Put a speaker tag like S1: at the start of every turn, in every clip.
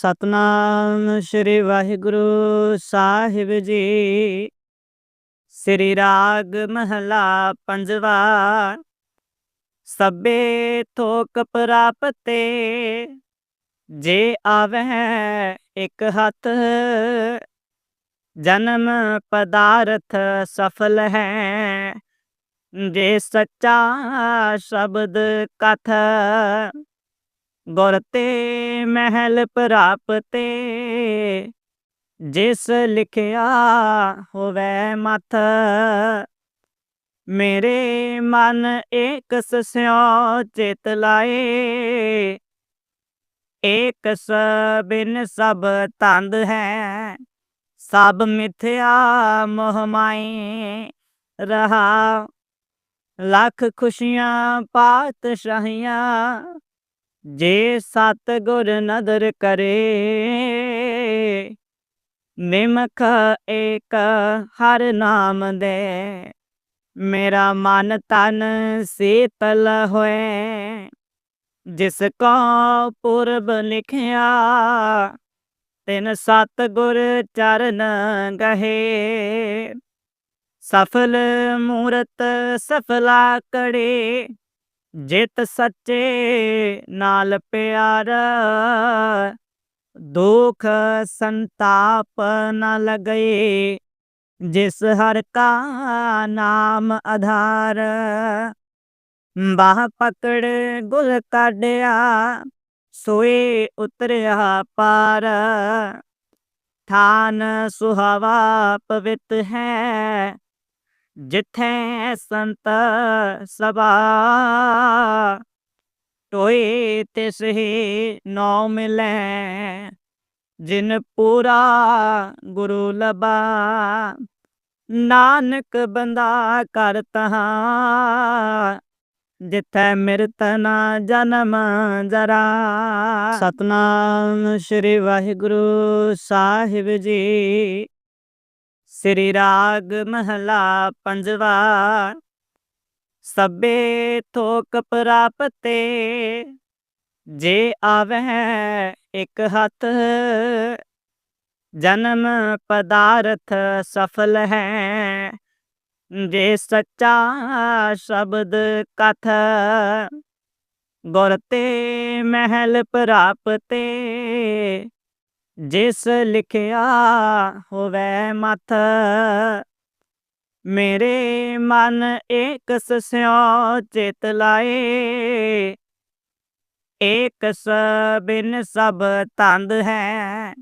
S1: ਸਤਨਾਮ ਸ੍ਰੀ ਵਾਹਿਗੁਰੂ ਸਾਹਿਬ ਜੀ। ਸ੍ਰੀ ਰਾਗ ਮਹਲਾ ਪੰਜਵਾ। ਸਭੇ ਥੋਕ ਪ੍ਰਾਪਤੇ, ਜੇ ਆਵਹਿ ਇੱਕ ਹੱਥ, ਜਨਮ ਪਦਾਰਥ ਸਫਲ ਹੈ। ਜੇ ਸੱਚਾ ਸ਼ਬਦ ਕਥ ਗੁਰ ਤੇ ਮਹਿਲ ਪ੍ਰਾਪਤੇ, ਜਿਸ ਲਿਖਿਆ ਹੋਵੇ ਮਥ, ਮੇਰੇ ਮਨ ਏਕ ਸਿਉ ਚਿਤ ਲਾਏ, ਏਕ ਬਿਨ ਸਭ ਤੰਦ ਹੈ, ਸਭ ਮਿਥਿਆ ਮੋਹ ਮਾਈ ਰਹਾ, ਲੱਖ ਖੁਸ਼ੀਆਂ, ਪਾਤਸ਼ਾਹੀਆਂ ਜੇ ਸਤ ਗੁਰ ਨਦਰ ਕਰੇ, ਨਿਮਖ ਏਕ ਹਰ ਨਾਮ ਦੇ। ਮੇਰਾ ਮਨ ਤਨ ਸੀਤਲ ਹੋਏ, ਜਿਸ ਕੋ ਪੁਰਬ ਲਿਖਿਆ, ਤਿਨ ਸਤ ਗੁਰ ਚਰਨ ਗਹੇ। ਸਫਲ ਮੂਰਤ ਸਫਲਾ ਕੜੇ ਜਿਤ ਸੱਚੇ ਨਾਲ ਪਿਆਰ, ਦੁਖ ਸੰਤਾਪ ਨ ਲਗਏ, ਜਿਸ ਹਰ ਕਾ ਨਾਮ ਆਧਾਰ। ਬਾਹ ਪਕੜ ਗੁਲ ਕਾਢਿਆ, ਸੋਏ ਉਤਰਿਆ ਪਾਰ। ਥਾਨ ਸੁਹਾਵਾ ਪਵਿੱਤ ਹੈ ਜਿੱਥੇ ਸੰਤ ਸਭਾ ਟੋਏ ਤਿਸ ਹੀ ਨੌ ਮਿਲੈ। ਜਿਨ ਪੂਰਾ ਗੁਰੂ ਲਬਾ ਨਾਨਕ ਬੰਦਾ ਕਰ ਤਹਾ। ਜਿੱਥੈ ਮਿਰਤ ਨਾ ਜਨਮ ਜਰਾ। ਸਤਨਾਮ ਸ੍ਰੀ ਵਾਹਿਗੁਰੂ ਸਾਹਿਬ ਜੀ। ਸ੍ਰੀ ਰਾਗ ਮਹਲਾ ਪੰਜਵਾ, ਸਭੇ ਥੋਕ ਪ੍ਰਾਪਤੇ, ਜੇ ਆਵਹਿ ਇੱਕ ਹੱਥ, ਜਨਮ ਪਦਾਰਥ ਸਫਲ ਹੈ, ਜੇ ਸੱਚਾ ਸ਼ਬਦ ਕਥ, ਗੁਰ ਤੇ ਮਹਿਲ ਪ੍ਰਾਪਤੇ ਜਿਸ ਲਿਖਿਆ ਹੋਵੇ ਮਥ, ਮੇਰੇ ਮਨ ਏਕ ਸਿਉ ਚਿਤ ਲਾਏ। ਏਕ ਬਿਨ ਸਭ ਤੰਦ ਹੈ,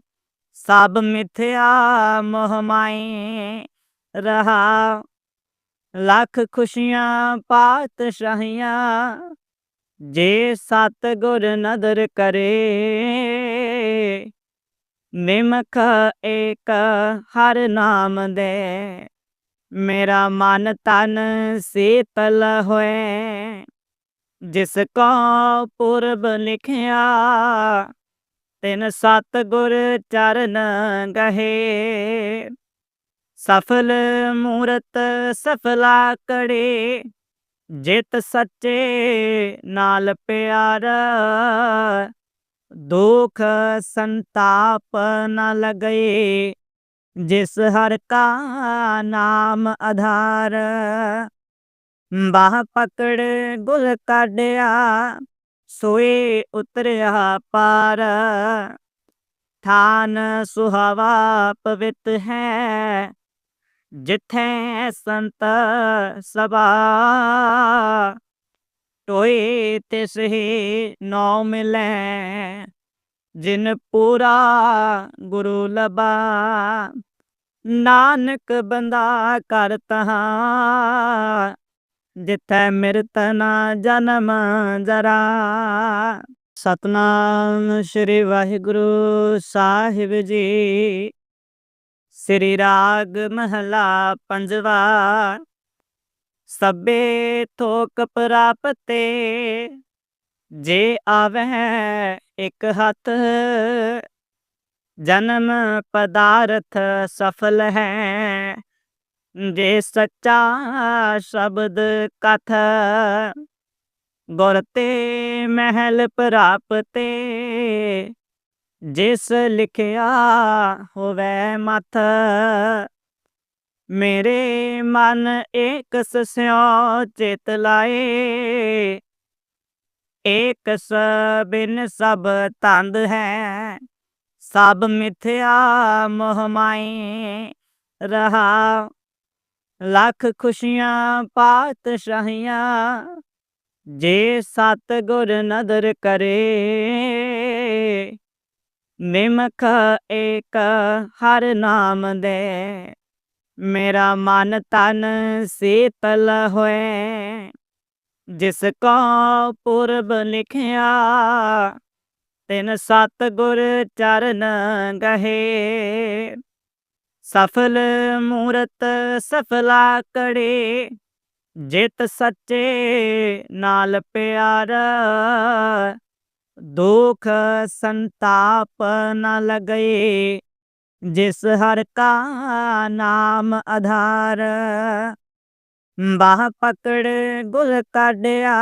S1: ਸਭ ਮਿਥਿਆ ਮੋਹ ਮਾਈ ਰਹਾ ਲੱਖ ਖੁਸ਼ੀਆਂ ਪਾਤਸ਼ਾਹੀਆਂ, ਜੇ ਸਤ ਗੁਰ ਨਦਰ ਕਰੇ ਨਿਮਖ ਏਕ ਹਰ ਨਾਮ ਦੇ। ਮੇਰਾ ਮਨ ਤਨ ਸੀਤਲ ਹੋਏ। ਜਿਸ ਕੋ ਪੁਰਬ ਲਿਖਿਆ, ਤਿਨ ਸਤ ਗੁਰ ਚਰਨ ਗਹੇ। ਸਫਲ ਮੂਰਤ ਸਫਲਾ ਕੜੇ, ਜਿਤ ਸੱਚੇ ਨਾਲ ਪਿਆਰਾ। ਦੁਖ ਸੰਤਾਪ ਨ ਲਗਏ, ਜਿਸ ਹਰ ਕਾ ਨਾਮ ਆਧਾਰ। ਬਾਹ ਪਕੜ ਗੁਲ ਕਾਢਿਆ, ਸੋਏ ਉਤਰਿਆ ਪਾਰ। ਥਾਨ ਸੁਹਾਵਾ ਪਵਿੱਤ ਹੈ, ਜਿੱਥੇ ਸੰਤ ਸਭਾ। ਟੋਏ ਤਿਸ ਹੀ ਨੌ ਮਿਲੈ, ਜਿਨ ਪੂਰਾ ਗੁਰੂ ਲਬਾ ਨਾਨਕ ਬੰਦਾ ਕਰ ਤਹਾ, ਜਿੱਥੈ ਮਿਰਤ ਨਾ ਜਨਮ ਜਰਾ। ਸਤਨਾਮ ਸ੍ਰੀ ਵਾਹਿਗੁਰੂ ਸਾਹਿਬ ਜੀ। ਸ੍ਰੀ ਰਾਗ ਮਹਲਾ ਪੰਜਵਾ। ਸਭੇ ਥੋਕ ਪ੍ਰਾਪਤੇ। ਜੇ ਆਵਹਿ ਇੱਕ ਹੱਥ, ਜਨਮ ਪਦਾਰਥ ਸਫਲ ਹੈ। ਜੇ ਸੱਚਾ ਸ਼ਬਦ ਕਥ, ਗੁਰ ਤੇ ਮਹਿਲ ਪ੍ਰਾਪਤੇ। ਜਿਸ ਲਿਖਿਆ ਹੋਵੇ ਮਥ ਮੇਰੇ ਮਨ ਏਕ ਸਿਉ ਚਿਤ ਲਾਏ। ਏਕ ਬਿਨ ਸਭ ਤੰਦ ਹੈ, ਸਭ ਮਿਥਿਆ ਮੋਹ ਮਾਏ। ਰਹਾ ਲੱਖ ਖੁਸ਼ੀਆਂ ਪਾਤਸ਼ਾਹੀਆਂ, ਜੇ ਸਤ ਗੁਰ ਨਦਰ ਕਰੇ। ਨਿਮਖ ਏਕ ਹਰ ਨਾਮ ਦੇ ਮੇਰਾ ਮਨ ਤਨ ਸੀਤਲ ਹੋਏ, ਜਿਸ ਕੋ ਪੁਰਬ ਲਿਖਿਆ, ਤਿਨ ਸਤ ਗੁਰ ਚਰਨ ਗਹੇ। ਸਫਲ ਮੂਰਤ ਸਫਲਾ ਕੜੇ, ਜਿਤ ਸੱਚੇ ਨਾਲ ਪਿਆਰਾ। ਦੁਖ ਸੰਤਾਪ ਨ ਲਗਏ ਜਿਸ ਹਰ ਕਾ ਨਾਮ ਆਧਾਰ, ਬਾਹ ਪਕੜ ਗੁਲ ਕਾਢਿਆ,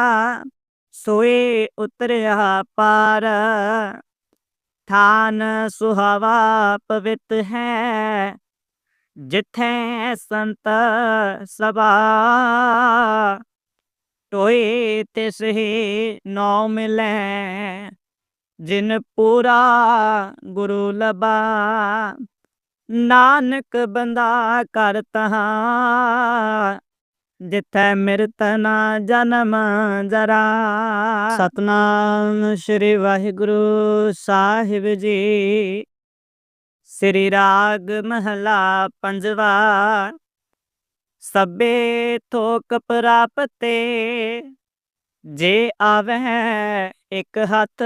S1: ਸੋਏ ਉਤਰਿਆ ਪਾਰ। ਥਾਨ ਸੁਹਾਵਾ ਪਵਿੱਤ ਹੈ, ਜਿੱਥੇ ਸੰਤ ਸਭਾ। ਟੋਏ ਤਿਸ ਹੀ ਨੌ ਮਿਲੈ ਜਿਨ ਪੂਰਾ ਗੁਰੂ ਲਬਾ ਨਾਨਕ ਬੰਦਾ ਕਰ ਤਹਾਂ। ਜਿੱਥੈ ਮਿਰਤ ਨਾ ਜਨਮ ਜਰਾ। ਸਤਨਾਮ ਸ੍ਰੀ ਵਾਹਿਗੁਰੂ ਸਾਹਿਬ ਜੀ। ਸ੍ਰੀ ਰਾਗ ਮਹਲਾ ਪੰਜਵਾ ਸਭੇ ਥੋਕ ਪ੍ਰਾਪਤੇ। ਜੇ ਆਵੈ ਇਕ ਹੱਥ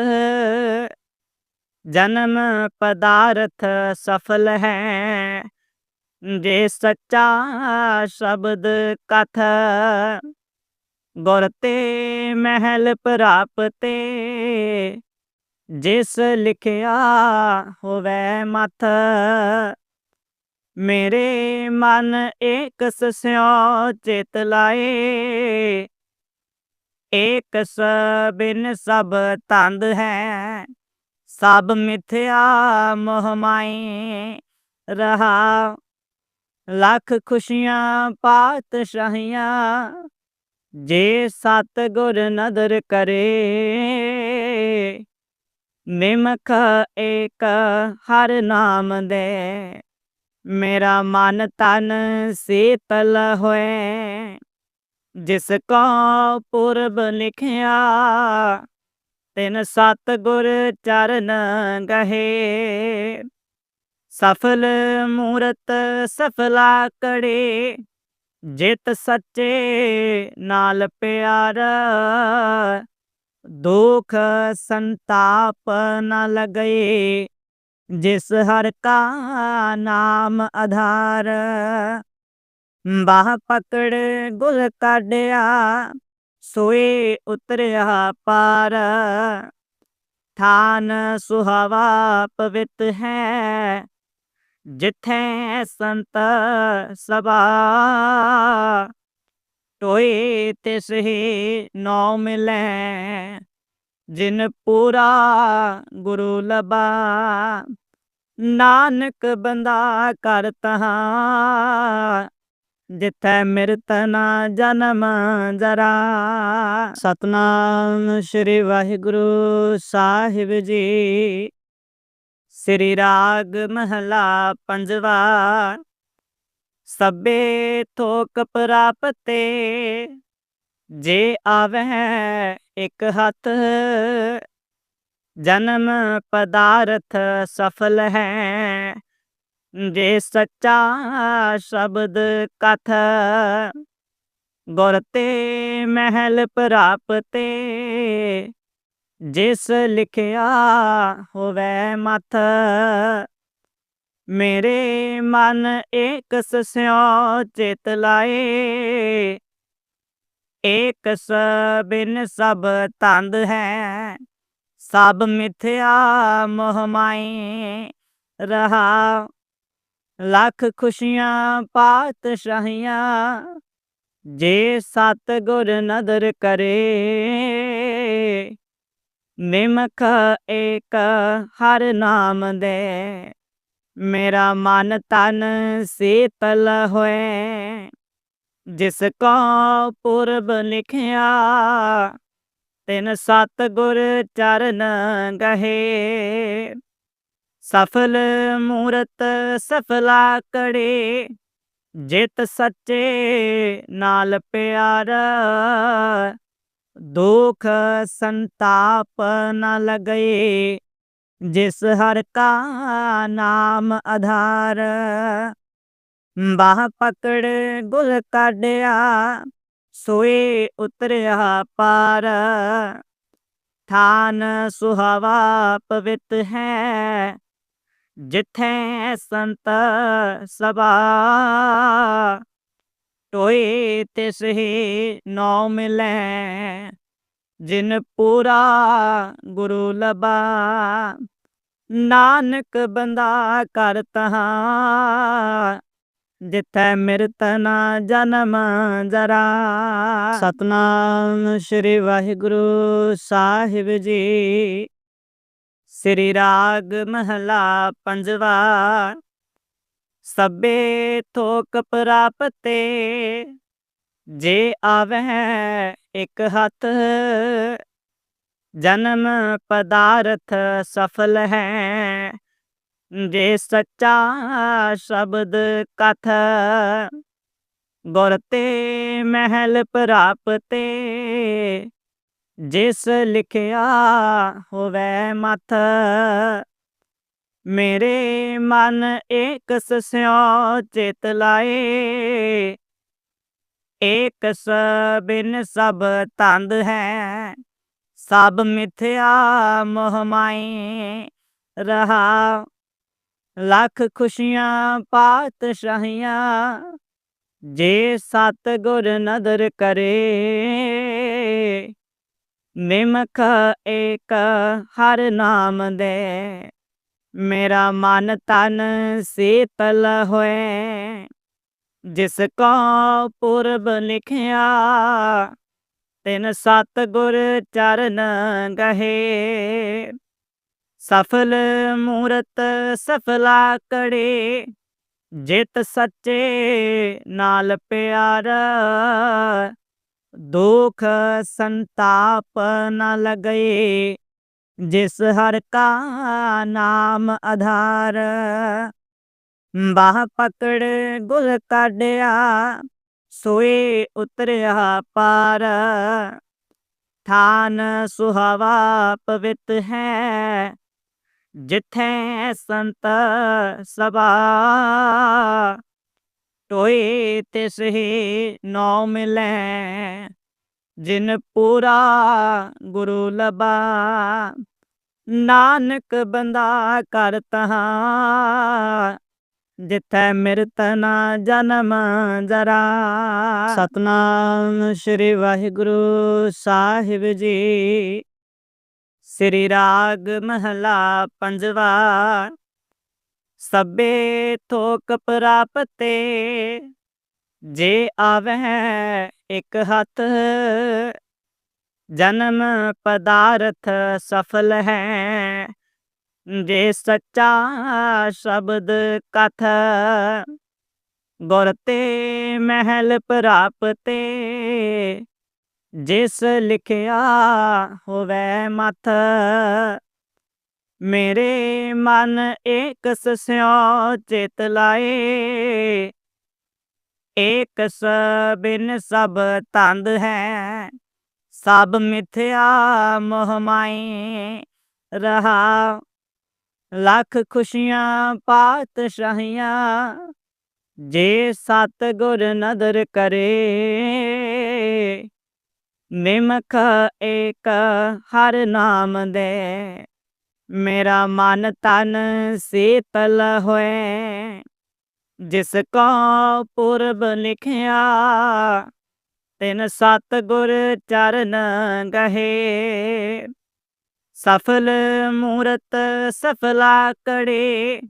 S1: ਜਨਮ ਪਦਾਰਥ ਸਫਲ ਹੈ। ਜੇ ਸੱਚਾ ਸ਼ਬਦ ਕਥ ਗੁਰ ਤੇ ਮਹਿਲ ਪ੍ਰਾਪਤੇ, ਜਿਸ ਲਿਖਿਆ ਹੋਵੇ ਮਥ, ਮੇਰੇ ਮਨ ਏਕ ਸਿਉ ਚਿਤ ਲਾਏ। ਏਕ ਸਬਿਨ ਸਭ ਤੰਦ ਹੈ, ਸਭ ਮਿਥਿਆ ਮੋਹ ਮਾਏ ਰਹਾ। ਲੱਖ ਖੁਸ਼ੀਆਂ ਪਾਤਸ਼ਾਹੀਆਂ, ਜੇ ਸਤ ਗੁਰ ਨਦਰ ਕਰੇ। ਨਿਮਕ ਏਕ ਹਰ ਨਾਮ ਦੇ, ਮੇਰਾ ਮਨ ਤਨ ਸੀਤਲ ਹੋਏ। ਜਿਸ ਕੋ ਪੁਰਬ ਲਿਖਿਆ, ਤਿਨ ਸਤ ਗੁਰ ਚਰਨ ਗਹੇ। ਸਫਲ ਮੂਰਤ ਸਫਲਾ ਕੜੇ, ਜਿਤ ਸੱਚੇ ਨਾਲ ਪਿਆਰ। ਦੁਖ ਸੰਤਾਪ ਨ ਲਗਏ, ਜਿਸ ਹਰ ਕਾ ਨਾਮ ਆਧਾਰ। ਬਾਹ ਪਕੜ ਗੁਲ ਕਾਢਿਆ, ਸੋਏ ਉਤਰਿਆ ਪਾਰ। ਥਾਨ ਸੁਹਾਵਾ ਪਵਿੱਤ ਹੈ, ਜਿੱਥੇ ਸੰਤ ਸਭਾ। ਟੋਏ ਤਿਸ ਹੀ ਨੌ ਮਿਲੈ, ਜਿਨ ਪੂਰਾ ਗੁਰੂ ਲਬਾ ਨਾਨਕ ਬੰਦਾ ਕਰ ਤਹਾਂ ਜਿੱਥੈ ਮਿਰਤ ਨਾ ਜਨਮ ਜਰਾ। ਸਤਨਾਮ ਸ੍ਰੀ ਵਾਹਿਗੁਰੂ ਸਾਹਿਬ ਜੀ। ਸ੍ਰੀ ਰਾਗ ਮਹਲਾ ਪੰਜਵਾ। ਸਭੇ ਥੋਕ ਪ੍ਰਾਪਤੇ, ਜੇ ਆਵੈ ਇੱਕ ਹੱਥ। ਜਨਮ ਪਦਾਰਥ ਸਫਲ ਹੈ ਜੇ ਸੱਚਾ ਸ਼ਬਦ ਕਥ ਗੁਰ ਤੇ ਮਹਿਲ ਪ੍ਰਾਪਤੇ, ਜਿਸ ਲਿਖਿਆ ਹੋਵੇ ਮਥ, ਮੇਰੇ ਮਨ ਏਕ ਸਿਉ ਚਿਤ ਲਾਏ, ਏਕ ਬਿਨ ਸਭ ਤੰਦ ਹੈ, ਸਭ ਮਿਥਿਆ ਮੋਹ ਮਾਏ ਰਹਾ ਲੱਖ ਖੁਸ਼ੀਆਂ ਪਾਤਸ਼ਾਹੀਆਂ ਜੇ ਸਤ ਗੁਰ ਨਦਰ ਕਰੇ। ਨਿਮਖ ਏਕ ਹਰ ਨਾਮ ਦੇ, ਮੇਰਾ ਮਨ ਤਨ ਸੀਤਲ ਹੋਏ। ਜਿਸ ਕੋ ਪੁਰਬ ਲਿਖਿਆ, ਤਿਨ ਸਤ ਗੁਰ ਚਰਨ ਗਹੇ। ਸਫਲ ਮੂਰਤ ਸਫਲਾ ਕੜੇ, ਜਿਤ ਸੱਚੇ ਨਾਲ ਪਿਆਰਾ। ਦੁਖ ਸੰਤਾਪ ਨ ਲਗਏ, ਜਿਸ ਹਰ ਕਾ ਨਾਮ ਆਧਾਰ। ਬਾਹ ਪਕੜ ਗੁਲ ਕਾਢਿਆ, ਸੋਏ ਉਤਰਿਆ ਪਾਰ। ਥਾਨ ਸੁਹਾਵਾ ਪਵਿੱਤ ਹੈ ਜਿੱਥੇ ਸੰਤ ਸਭਾ ਟੋਏ ਤਿਸ ਹੀ ਨੌ ਮਿਲੈ। ਜਿਨ ਪੂਰਾ ਗੁਰੂ ਲਬਾ ਨਾਨਕ ਬੰਦਾ ਕਰ ਤਹਾਂ। ਜਿੱਥੈ ਮਿਰਤ ਨਾ ਜਨਮ ਜਰਾ। ਸਤਨਾਮ ਸ੍ਰੀ ਵਾਹਿਗੁਰੂ ਸਾਹਿਬ ਜੀ। ਸ੍ਰੀ ਰਾਗ ਮਹਲਾ ਪੰਜਵਾ, ਸਭੇ ਥੋਕ ਪ੍ਰਾਪਤੇ, ਜੇ ਆਵਹਿ ਇੱਕ ਹੱਥ, ਜਨਮ ਪਦਾਰਥ ਸਫਲ ਹੈ, ਜੇ ਸੱਚਾ ਸ਼ਬਦ ਕਥ, ਗੁਰ ਤੇ ਮਹਿਲ ਪ੍ਰਾਪਤੇ ਜਿਸ ਲਿਖਿਆ ਹੋਵੇ ਮਥ, ਮੇਰੇ ਮਨ ਏਕ ਸਿਉ ਚਿਤ ਲਾਏ। ਏਕ ਬਿਨ ਸਭ ਤੰਦ ਹੈ, ਸਭ ਮਿਥਿਆ ਮੋਹ ਮਾਈ ਰਹਾ ਲੱਖ ਖੁਸ਼ੀਆਂ ਪਾਤਸ਼ਾਹੀਆਂ, ਜੇ ਸਤ ਗੁਰ ਨਦਰ ਕਰੇ ਨਿਮਖ ਏਕ ਹਰ ਨਾਮ ਦੇ। ਮੇਰਾ ਮਨ ਤਨ ਸੀਤਲ ਹੋਏ। ਜਿਸ ਕੋ ਪੁਰਬ ਲਿਖਿਆ, ਤਿਨ ਸਤ ਗੁਰ ਚਰਨ ਗਹੇ। ਸਫਲ ਮੂਰਤ ਸਫਲਾ ਕੜੇ, ਜਿਤ ਸੱਚੇ ਨਾਲ ਪਿਆਰਾ। ਦੁਖ ਸੰਤਾਪ ਨ ਲਗਏ, ਜਿਸ ਹਰ ਕਾ ਨਾਮ ਆਧਾਰ। ਬਾਹ ਪਕੜ ਗੁਲ ਕਾਢਿਆ, ਸੋਏ ਉਤਰਿਆ ਪਾਰ। ਥਾਨ ਸੁਹਾਵਾ ਪਵਿੱਤ ਹੈ, ਜਿੱਥੇ ਸੰਤ ਸਭਾ। ਟੋਏ ਤਿਸ ਹੀ ਨੌ ਮਿਲੈ, ਜਿਨ ਪੂਰਾ ਗੁਰੂ ਲਬਾ ਨਾਨਕ ਬੰਦਾ ਕਰ ਤਹਾਂ, ਜਿੱਥੈ ਮਿਰਤ ਨਾ ਜਨਮ ਜਰਾ। ਸਤਨਾਮ ਸ੍ਰੀ ਵਾਹਿਗੁਰੂ ਸਾਹਿਬ ਜੀ। ਸ੍ਰੀ ਰਾਗ ਮਹਲਾ ਪੰਜਵਾ। ਸਭੇ ਥੋਕ ਪ੍ਰਾਪਤੇ। ਜੇ ਆਵਹਿ ਇੱਕ ਹੱਥ, ਜਨਮ ਪਦਾਰਥ ਸਫਲ ਹੈ। ਜੇ ਸੱਚਾ ਸ਼ਬਦ ਕਥ, ਗੁਰ ਤੇ ਮਹਿਲ ਪ੍ਰਾਪਤੇ। ਜਿਸ ਲਿਖਿਆ ਹੋਵੇ ਮਥ ਮੇਰੇ ਮਨ ਏਕ ਸਿਉ ਚਿਤ ਲਾਏ। ਏਕ ਬਿਨ ਸਭ ਤੰਦ ਹੈ, ਸਭ ਮਿਥਿਆ ਮੋਹ ਮਾਈ ਰਹਾ ਲੱਖ ਖੁਸ਼ੀਆਂ ਪਾਤਸ਼ਾਹੀਆਂ, ਜੇ ਸਤ ਗੁਰ ਨਦਰ ਕਰੇ। ਨਿਮਖ ਏਕ ਹਰ ਨਾਮ ਦੇ ਮੇਰਾ ਮਨ ਤਨ ਸੀਤਲ ਹੋਏ, ਜਿਸ ਕੋ ਪੁਰਬ ਲਿਖਿਆ, ਤਿਨ ਸਤ ਗੁਰ ਚਰਨ ਗਹੇ। ਸਫਲ ਮੂਰਤ ਸਫਲਾ ਕੜੇ,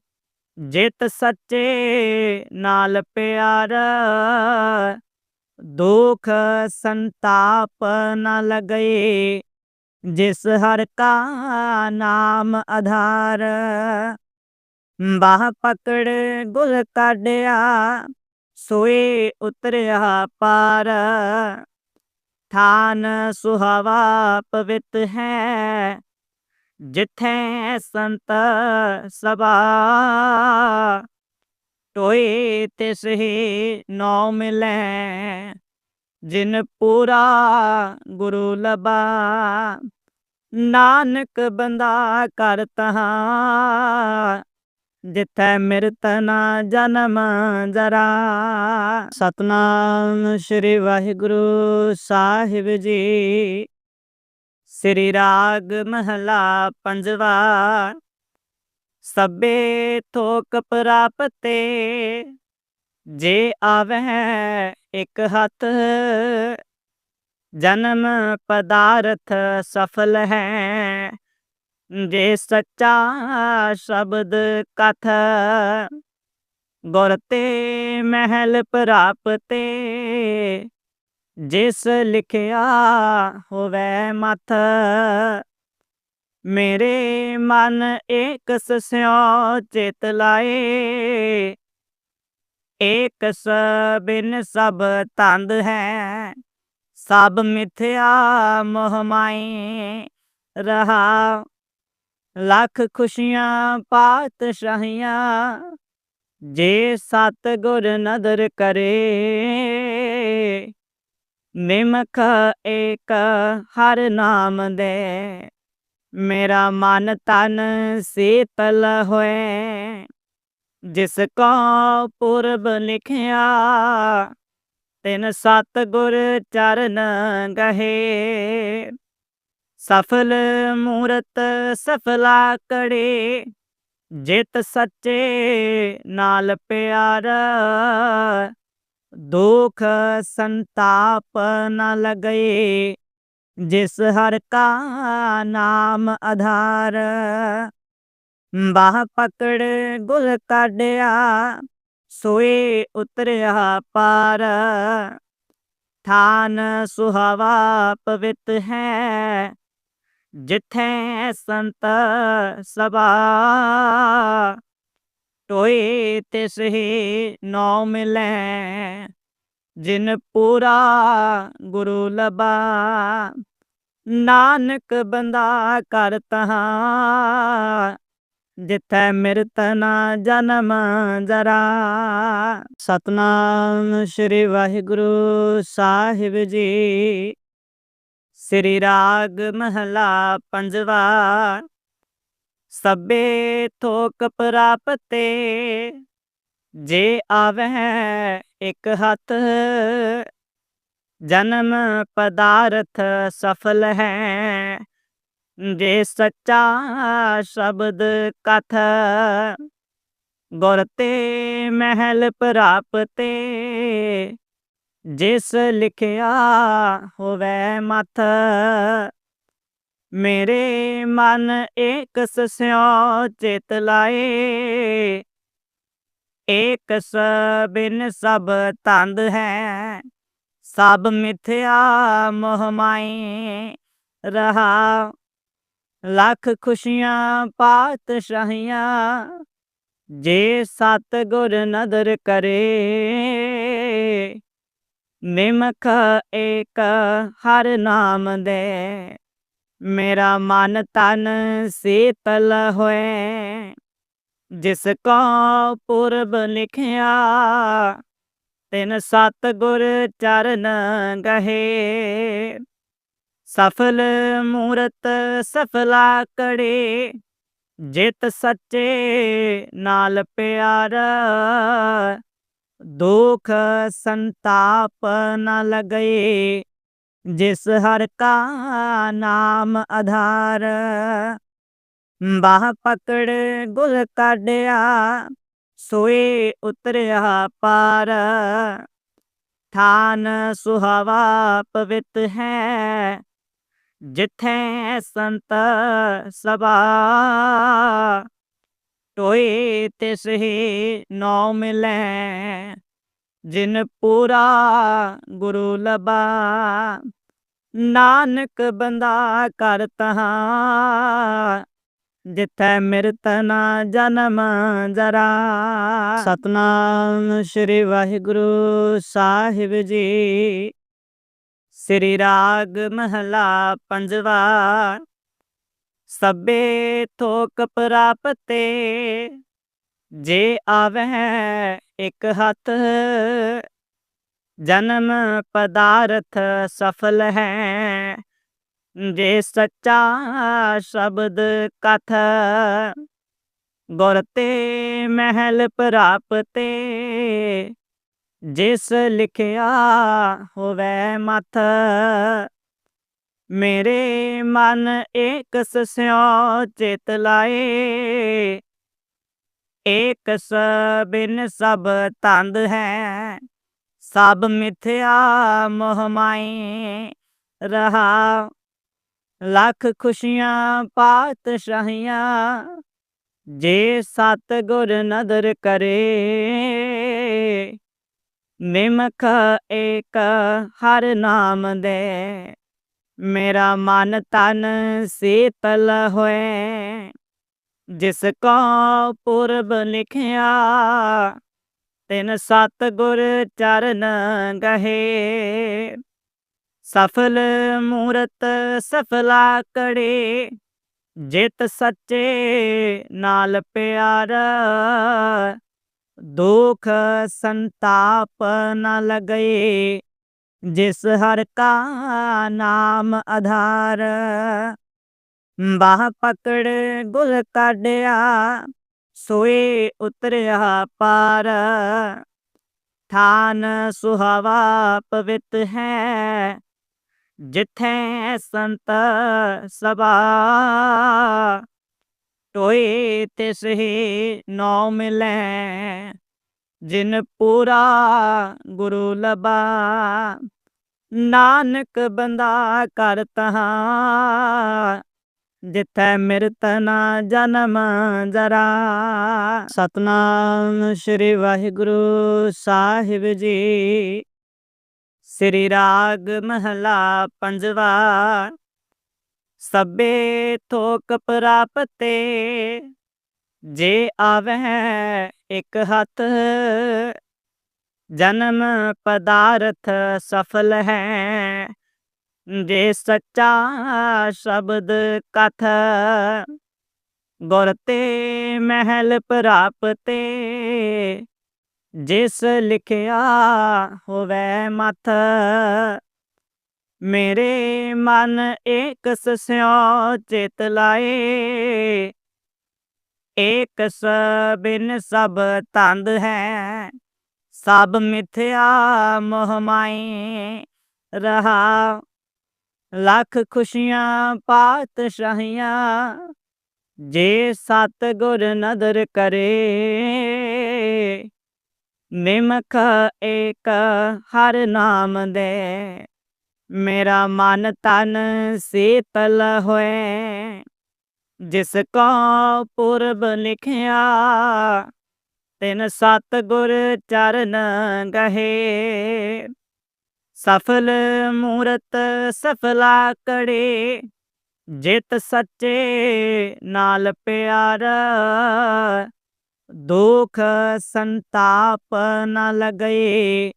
S1: ਜਿਤ ਸੱਚੇ ਨਾਲ ਪਿਆਰਾ। ਦੁਖ ਸੰਤਾਪ ਨ ਲਗਏ ਜਿਸ ਹਰ ਕਾ ਨਾਮ ਆਧਾਰ, ਬਾਹ ਪਕੜ ਗੁਲ ਕਾਢਿਆ, ਸੋਏ ਉਤਰਿਆ ਪਾਰ। ਥਾਨ ਸੁਹਾਵਾ ਪਵਿੱਤ ਹੈ, ਜਿੱਥੇ ਸੰਤ ਸਭਾ। ਟੋਏ ਤਿਸ ਹੀ ਨੌ ਮਿਲੈ ਜਿਨ ਪੂਰਾ ਗੁਰੂ ਲਬਾ ਨਾਨਕ ਬੰਦਾ ਕਰ ਤਹਾਂ। ਜਿੱਥੈ ਮਿਰਤ ਨਾ ਜਨਮ ਜਰਾ। ਸਤਨਾਮ ਸ੍ਰੀ ਵਾਹਿਗੁਰੂ ਸਾਹਿਬ ਜੀ। ਸ੍ਰੀ ਰਾਗ ਮਹਲਾ ਪੰਜਵਾ। ਸਭੇ ਥੋਕ ਪ੍ਰਾਪਤੇ ਜੇ ਆਵਹਿ ਇੱਕ ਹੱਥ, ਜਨਮ ਪਦਾਰਥ ਸਫਲ ਹੈ। ਜੇ ਸੱਚਾ ਸ਼ਬਦ ਕਥ, ਗੁਰ ਤੇ ਮਹਿਲ ਪ੍ਰਾਪਤੇ। ਜਿਸ ਲਿਖਿਆ ਹੋਵੇ ਮਥ, ਮੇਰੇ ਮਨ ਏਕ ਸਿਉ ਚਿਤ ਲਾਏ। ਏਕ ਬਿਨ ਸਭ ਤੰਦ ਹੈ, ਸਭ ਮਿਥਿਆ ਮੋਹ ਮਾਈ ਰਹਾ। ਲੱਖ ਖੁਸ਼ੀਆਂ ਪਾਤਸ਼ਾਹੀਆਂ, ਜੇ ਸਤ ਗੁਰ ਨਦਰ ਕਰੇ। ਨਿਮਖ ਏਕ ਹਰ ਨਾਮ ਦੇ, ਮੇਰਾ ਮਨ ਤਨ ਸੀਤਲ ਹੋਏ। ਜਿਸ ਕੋ ਪੁਰਬ ਲਿਖਿਆ, ਤਿਨ ਸਤ ਗੁਰ ਚਰਨ ਗਹੇ। ਸਫਲ ਮੂਰਤ ਸਫਲਾ ਕੜੇ, ਜਿਤ ਸੱਚੇ ਨਾਲ ਪਿਆਰ। ਦੁਖ ਸੰਤਾਪ ਨ ਲਗਏ, ਜਿਸ ਹਰ ਕਾ ਨਾਮ ਆਧਾਰ। ਬਾਹ ਪਕੜ ਗੁਲ ਕਾਢਿਆ, ਸੋਏ ਉਤਰਿਆ ਪਾਰ। ਥਾਨ ਸੁਹਾਵਾ ਪਵਿੱਤ ਹੈ, ਜਿੱਥੇ ਸੰਤ ਸਭਾ। ਟੋਏ ਤਿਸ ਹੀ ਨੌ ਮਿਲੈ, ਜਿਨ ਪੂਰਾ ਗੁਰੂ ਲਬਾ ਨਾਨਕ ਬੰਦਾ ਕਰ ਤਹਾਂ ਜਿੱਥੈ ਮਿਰਤ ਨਾ ਜਨਮ ਜਰਾ। ਸਤਨਾਮ ਸ੍ਰੀ ਵਾਹਿਗੁਰੂ ਸਾਹਿਬ ਜੀ। ਸ੍ਰੀ ਰਾਗ ਮਹਲਾ ਪੰਜਵਾ। ਸਭੇ ਥੋਕ ਪ੍ਰਾਪਤੇ, ਜੇ ਆਵਹਿ ਇੱਕ ਹੱਥ, ਜਨਮ ਪਦਾਰਥ ਸਫਲ ਹੈ। ਜੇ ਸੱਚਾ ਸ਼ਬਦ ਕਥ ਗੁਰ ਤੇ ਮਹਿਲ ਪ੍ਰਾਪਤੇ, ਜਿਸ ਲਿਖਿਆ ਹੋਵੇ ਮਥ, ਮੇਰੇ ਮਨ ਏਕ ਸਿਉ ਚਿਤ ਲਾਏ। ਏਕ ਬਿਨ ਸਭ ਤੰਦ ਹੈ, ਸਭ ਮਿਥਿਆ ਮੋਹ ਮਾਈ ਰਹਾ ਲੱਖ ਖੁਸ਼ੀਆਂ ਪਾਤਸ਼ਾਹੀਆਂ ਜੇ ਸਤ ਗੁਰ ਨਦਰ ਕਰੇ। ਨਿਮਕ ਏਕ ਹਰ ਨਾਮ ਦੇ, ਮੇਰਾ ਮਨ ਤਨ ਸੀਤਲ ਹੋਏ। ਜਿਸ ਕੋ ਪੁਰਬ ਲਿਖਿਆ, ਤਿਨ ਸਤ ਗੁਰ ਚਰਨ ਗਹੇ। ਸਫਲ ਮੂਰਤ ਸਫਲਾ ਕੜੇ, ਜਿਤ ਸੱਚੇ ਨਾਲ ਪਿਆਰ। ਦੁਖ ਸੰਤਾਪ ਨ ਲਗਏ, ਜਿਸ ਹਰ ਕਾ ਨਾਮ ਆਧਾਰ। ਬਾਹ ਪਕੜ ਗੁਲ ਕਾਢਿਆ, ਸੋਏ ਉਤਰਿਆ ਪਾਰ। ਥਾਨ ਸੁਹਾਵਾ ਪਵਿੱਤ ਹੈ ਜਿੱਥੇ ਸੰਤ ਸਭਾ ਟੋਏ, ਤਿਸ ਹੀ ਨੌ ਮਿਲੈ। ਜਿਨ ਪੂਰਾ ਗੁਰੂ ਲਬਾ ਨਾਨਕ ਬੰਦਾ ਕਰ ਤਹਾਂ। ਜਿੱਥੈ ਮਿਰਤ ਨਾ ਜਨਮ ਜਰਾ। ਸਤਨਾਮ ਸ੍ਰੀ ਵਾਹਿਗੁਰੂ ਸਾਹਿਬ ਜੀ। ਸ੍ਰੀ ਰਾਗ ਮਹਲਾ ਪੰਜਵਾ, ਸਭੇ ਥੋਕ ਪ੍ਰਾਪਤੇ, ਜੇ ਆਵਹਿ ਇੱਕ ਹੱਥ, ਜਨਮ ਪਦਾਰਥ ਸਫਲ ਹੈ। ਜੇ ਸੱਚਾ ਸ਼ਬਦ ਕਥ, ਗੁਰ ਤੇ ਮਹਿਲ ਪ੍ਰਾਪਤੇ ਜਿਸ ਲਿਖਿਆ ਹੋਵੇ ਮਥ, ਮੇਰੇ ਮਨ ਏਕ ਸਿਉ ਚਿਤ ਲਾਏ। ਏਕ ਬਿਨ ਸਭ ਤੰਦ ਹੈ, ਸਭ ਮਿਥਿਆ ਮੋਹ ਮਾਈ ਰਹਾ ਲੱਖ ਖੁਸ਼ੀਆਂ ਪਾਤਸ਼ਾਹੀਆਂ ਜੇ ਸਤ ਗੁਰ ਨਦਰ ਕਰੇ। ਨਿਮਖ ਏਕ ਹਰ ਨਾਮ ਦੇ। ਮੇਰਾ ਮਨ ਤਨ ਸੀਤਲ ਹੋਏ। ਜਿਸ ਕੋ ਪੁਰਬ ਲਿਖਿਆ, ਤਿਨ ਸਤ ਗੁਰ ਚਰਨ ਗਹੇ। ਸਫਲ ਮੂਰਤ ਸਫਲਾ ਕੜੇ, ਜਿਤ ਸੱਚੇ ਨਾਲ ਪਿਆਰਾ। ਦੁਖ ਸੰਤਾਪ ਨ ਲਗਏ, ਜਿਸ ਹਰ ਕਾ ਨਾਮ ਆਧਾਰ। ਬਾਹ ਪਕੜ ਗੁਲ ਕਾਢਿਆ, ਸੋਏ ਉਤਰਿਆ ਪਾਰ। ਥਾਨ ਸੁਹਾਵਾ ਪਵਿੱਤ ਹੈ, ਜਿੱਥੈ ਸੰਤ ਸਭਾ। ਟੋਏ ਤਿਸ ਹੀ ਨੌ ਮਿਲੈ, ਜਿਨ ਪੂਰਾ ਗੁਰੂ ਲਬਾ ਨਾਨਕ ਬੰਦਾ ਕਰ ਤਹਾਂ, ਜਿੱਥੈ ਮਿਰਤ ਨਾ ਜਨਮ ਜਰਾ। ਸਤਨਾਮ ਸ੍ਰੀ ਵਾਹਿਗੁਰੂ ਸਾਹਿਬ ਜੀ। ਸ੍ਰੀ ਰਾਗ ਮਹਲਾ ਪੰਜਵਾ। ਸਭੇ ਥੋਕ ਪ੍ਰਾਪਤੇ, ਜੇ ਆਵਹਿ ਇੱਕ ਹੱਥ, ਜਨਮ ਪਦਾਰਥ ਸਫਲ ਹੈ। ਜੇ ਸੱਚਾ ਸ਼ਬਦ ਕਥ, ਗੁਰ ਤੇ ਮਹਿਲ ਪ੍ਰਾਪਤੇ, ਜਿਸ ਲਿਖਿਆ ਹੋਵੇ ਮਥ ਮੇਰੇ ਮਨ ਏਕ ਸਿਉ ਚਿਤ ਲਾਏ। ਏਕ ਬਿਨ ਸਭ ਤੰਦ ਹੈ, ਸਭ ਮਿਥਿਆ ਮੋਹ ਮਾਈ ਰਹਾ ਲੱਖ ਖੁਸ਼ੀਆਂ ਪਾਤਸ਼ਾਹੀਆਂ, ਜੇ ਸਤ ਗੁਰ ਨਦਰ ਕਰੇ। ਨਿਮਖ ਏਕ ਹਰ ਨਾਮ ਦੇ ਮੇਰਾ ਮਨ ਤਨ ਸੀਤਲ ਹੋਏ, ਜਿਸ ਕੋ ਪੁਰਬ ਲਿਖਿਆ, ਤਿਨ ਸਤ ਗੁਰ ਚਰਨ ਗਹੇ। ਸਫਲ ਮੂਰਤ ਸਫਲਾ ਕੜੇ, ਜਿਤ ਸੱਚੇ ਨਾਲ ਪਿਆਰਾ। ਦੁਖ ਸੰਤਾਪ ਨ ਲਗਏ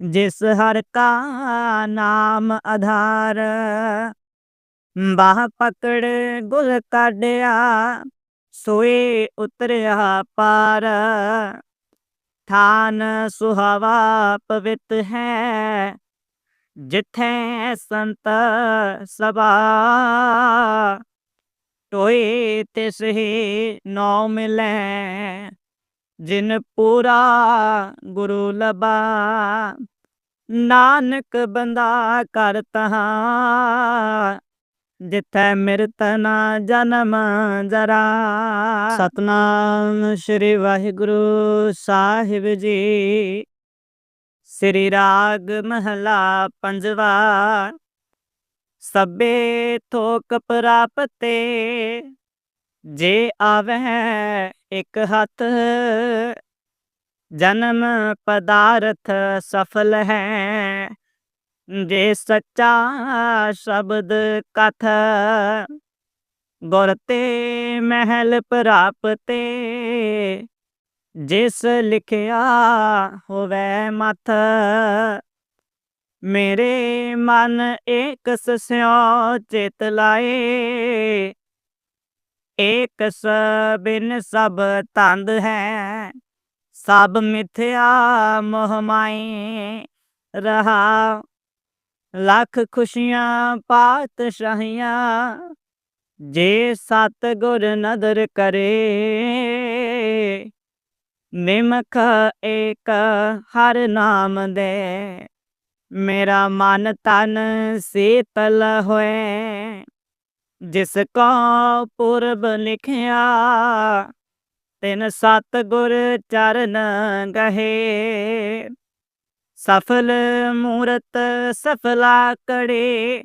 S1: ਜਿਸ ਹਰ ਕਾ ਨਾਮ ਆਧਾਰ, ਬਾਹ ਪਕੜ ਗੁਲ ਕਾਢਿਆ, ਸੋਏ ਉਤਰਿਆ ਪਾਰ। ਥਾਨ ਸੁਹਾਵਾ ਪਵਿੱਤ ਹੈ, ਜਿੱਥੇ ਸੰਤ ਸਭਾ। ਟੋਏ ਤਿਸ ਹੀ ਨੌ ਮਿਲੈ ਜਿਨ ਪੂਰਾ ਗੁਰੂ ਲਬਾ ਨਾਨਕ ਬੰਦਾ ਕਰ ਤਹਾਂ। ਜਿੱਥੈ ਮਿਰਤ ਨਾ ਜਨਮ ਜਰਾ। ਸਤਨਾਮ ਸ੍ਰੀ ਵਾਹਿਗੁਰੂ ਸਾਹਿਬ ਜੀ। ਸ੍ਰੀ ਰਾਗ ਮਹਲਾ ਪੰਜਵਾ। ਸਭੇ ਥੋਕ ਪ੍ਰਾਪਤੇ। ਜੇ ਆਵਹਿ ਇੱਕ ਹੱਥ, ਜਨਮ ਪਦਾਰਥ ਸਫਲ ਹੈ। ਜੇ ਸੱਚਾ ਸ਼ਬਦ ਕਥ, ਗੁਰ ਤੇ ਮਹਿਲ ਪ੍ਰਾਪਤੇ। ਜਿਸ ਲਿਖਿਆ ਹੋਵੇ ਮਥ, ਮੇਰੇ ਮਨ ਏਕ ਸਿਉ ਚਿਤ ਲਾਏ। ਏਕ ਸਬਿਨ ਸਭ ਤੰਦ ਹੈ, ਸਭ ਮਿਥਿਆ ਮੋਹ ਮਾਏ ਰਹਾ। ਲੱਖ ਖੁਸ਼ੀਆਂ ਪਾਤਸ਼ਾਹੀਆਂ, ਜੇ ਸਤ ਗੁਰ ਨਦਰ ਕਰੇ। ਨਿਮਖ ਏਕ ਹਰ ਨਾਮ ਦੇ, ਮੇਰਾ ਮਨ ਤਨ ਸੀਤਲ ਹੋਏ। ਜਿਸ ਕੋ ਪੁਰਬ ਲਿਖਿਆ, ਤਿਨ ਸਤ ਗੁਰ ਚਰਨ ਗਹੇ। ਸਫਲ ਮੂਰਤ ਸਫਲਾ ਕੜੇ,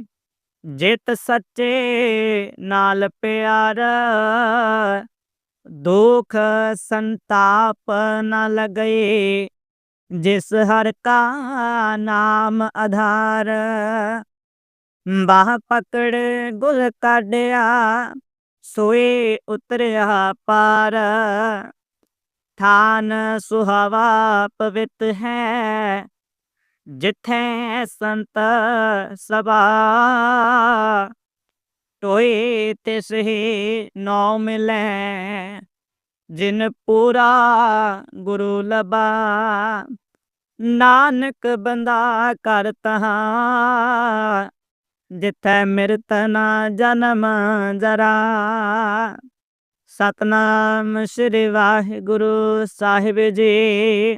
S1: ਜਿਤ ਸੱਚੇ ਨਾਲ ਪਿਆਰ। ਦੁਖ ਸੰਤਾਪ ਨ ਲਗਏ, ਜਿਸ ਹਰ ਕਾ ਨਾਮ ਆਧਾਰ। ਬਾਹ ਪਕੜ ਗੁਲ ਕਾਢਿਆ, ਸੋਏ ਉਤਰਿਆ ਪਾਰ। ਥਾਨ ਸੁਹਾਵਾ ਪਵਿੱਤ ਹੈ, ਜਿੱਥੇ ਸੰਤ ਸਭਾ। ਟੋਏ ਤਿਸ ਹੀ ਨੌ ਮਿਲੈ, ਜਿਨ ਪੂਰਾ ਗੁਰੂ ਲਬਾ ਨਾਨਕ ਬੰਦਾ ਕਰ ਤਹਾਂ ਜਿੱਥੈ ਮਿਰਤ ਨਾ ਜਨਮ ਜਰਾ। ਸਤਨਾਮ ਸ੍ਰੀ ਵਾਹਿਗੁਰੂ ਸਾਹਿਬ ਜੀ।